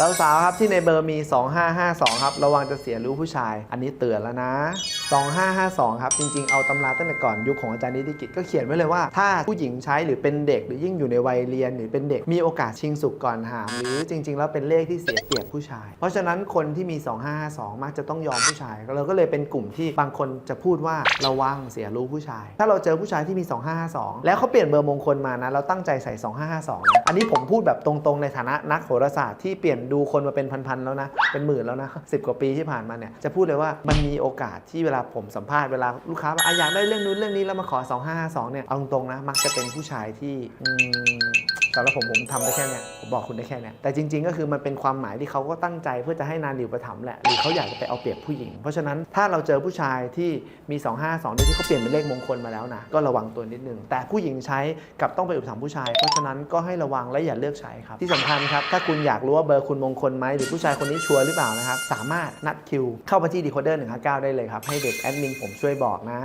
สาวๆครับที่ในเบอร์มี 2552 ครับ ระวังจะเสียรู้ผู้ชาย อันนี้เตือนแล้วนะ 2552 ครับ จริงๆ เอาตำราตั้งแต่ก่อนยุคของอาจารย์นิติกิจก็เขียนไว้เลยว่า ถ้าผู้หญิงใช้หรือเป็นเด็กหรือยิ่งอยู่ในวัยเรียนหรือเป็นเด็กมีโอกาสชิงสุกก่อนหามหรือจริง ๆ แล้วเป็นเลขที่เสียเปรียบผู้ชาย เพราะฉะนั้นคนที่มี 2552 มักจะต้องยอมผู้ชายเราก็เลยเป็นกลุ่มที่บางคนจะพูดว่าระวังเสียรู้ผู้ชาย ถ้าเราเจอผู้ชายที่มี 2552 แล้วเขาเปลี่ยนเบอร์มงคลมานะเราตั้งใจใส่ 2552 อันนี้ผมพูดแบบตรงๆในฐานะนักโหราศาสตร์ที่เปลี่ยนดูคนมาเป็นพันๆแล้วนะ เป็นหมื่นแล้วนะ10กว่าปีที่ผ่านมาเนี่ยจะพูดเลยว่ามันมีโอกาสที่เวลาผมสัมภาษณ์เวลาลูกค้าว่าอะอยากได้เรื่องนู้นเรื่องนี้แล้วมาขอ 2552เนี่ยเอาตรงๆนะมักจะเป็นผู้ชายที่อืมสำหรับผมผมทำได้แค่เนี้ยผมบอกคุณได้แค่เนี้ยแต่จริง ๆ ก็คือมันเป็นความหมายที่เขาก็ตั้งใจเพื่อจะให้นานดิวประถมแหละหรือเขาอยากจะไปเอาเปรียบผู้หญิง เพราะฉะนั้นถ้าเราเจอผู้ชายที่มี 252โดยที่เขาเปลี่ยนเป็นเลขมงคลมาแล้วนะก็ระวังตัวนิดนึงแต่ผู้หญิงใช้กับต้องไปอุปถัมภ์ผู้ชาย เพราะฉะนั้นก็ให้ระวังและอย่าเลือกใช้ครับที่สำคัญครับถ้าคุณอยากรู้ว่าเบอร์คุณมงคลไหมหรือผู้ชายคนนี้ชัวร์หรือเปล่านะครับ สามารถนัดคิวเข้ามาที่ decoder 159ได้เลยครับ ให้เด็กแอดมินผมช่วยบอกนะ